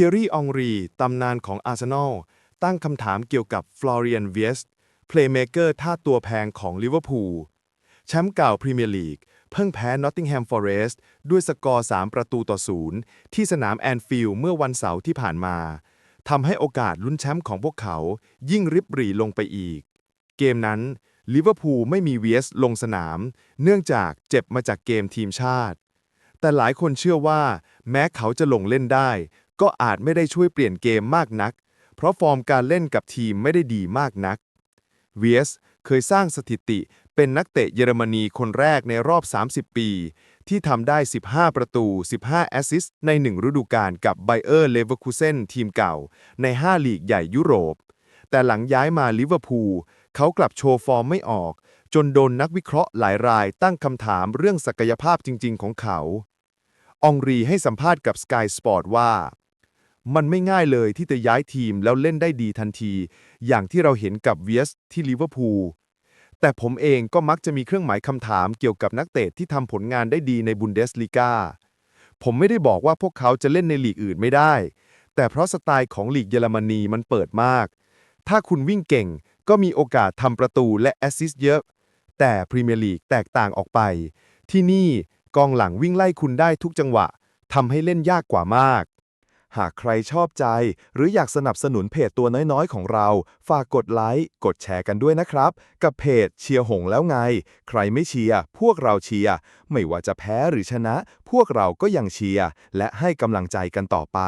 ทียรี่ องรี ตำนานของอาร์เซนอล ตั้งคำถามเกี่ยวกับฟลอเรียนเวียสเพลย์เมเกอร์ท่าตัวแพงของลิเวอร์พูลแชมป์เก่าพรีเมียร์ลีก เพิ่งแพ้นอตติงแฮมฟอเรสต์ด้วยสกอร์ 3 ประตูต่อศูนย์ที่สนามแอนฟิลด์เมื่อวันเสาร์ที่ผ่านมาทำให้โอกาสลุ้นแชมป์ของพวกเขา ยิ่งริบหรี่ลงไปอีก เกมนั้นลิเวอร์พูลไม่มีเวียสลงสนาม เนื่องจากเจ็บมาจากเกมทีมชาติ แต่หลายคนเชื่อว่า แม้เขาจะลงเล่นได้ ก็อาจไม่ได้ช่วยเปลี่ยนเกมมากนัก เพราะฟอร์มการเล่นกับทีมไม่ได้ดีมากนักเวียสเคยสร้างสถิติเป็นนักเตะเยอรมนีคนแรกในรอบ 30 ปี ที่ทำได้ 15 ประตู 15 แอสซิสต์ในหนึ่งฤดูกาลกับไบเออร์เลเวอร์คูเซนทีมเก่า ใน 5 ลีกใหญ่ยุโรป แต่หลังย้ายมาลิเวอร์พูลเขากลับโชว์ฟอร์มไม่ออก จนโดนนักวิเคราะห์หลายรายตั้งคำถามเรื่องศักยภาพจริง ๆ ของเขา องรีให้สัมภาษณ์กับ Sky Sport ว่า มันไม่ง่ายเลยที่จะย้ายทีมแล้วเล่นได้ดีทันที อย่างที่เราเห็นกับเวียสที่ลิเวอร์พูลแต่ผมเองก็มักจะมีเครื่องหมายคำถามเกี่ยวกับนักเตะที่ทำผลงานได้ดีในบุนเดสลีกาผมไม่ได้บอกว่าพวกเขาจะเล่นในลีกอื่นไม่ได้ แต่เพราะสไตล์ของลีกเยอรมนีมันเปิดมาก ถ้าคุณวิ่งเก่งก็มีโอกาสทำประตูและแอสซิสต์เยอะ แต่พรีเมียร์ลีกแตกต่างออกไป ที่นี่กองหลังวิ่งไล่คุณได้ทุกจังหวะทำให้เล่นยากกว่ามาก หากใครชอบใจ หรืออยากสนับสนุนเพจตัวน้อยๆ ของเรา ฝากกดไลค์ กดแชร์กันด้วยนะครับ กับเพจเชียร์หงแล้วไง ใครไม่เชียร์พวกเราเชียร์ ไม่ว่าจะแพ้หรือชนะ พวกเราก็ยังเชียร์ และให้กำลังใจกันต่อไป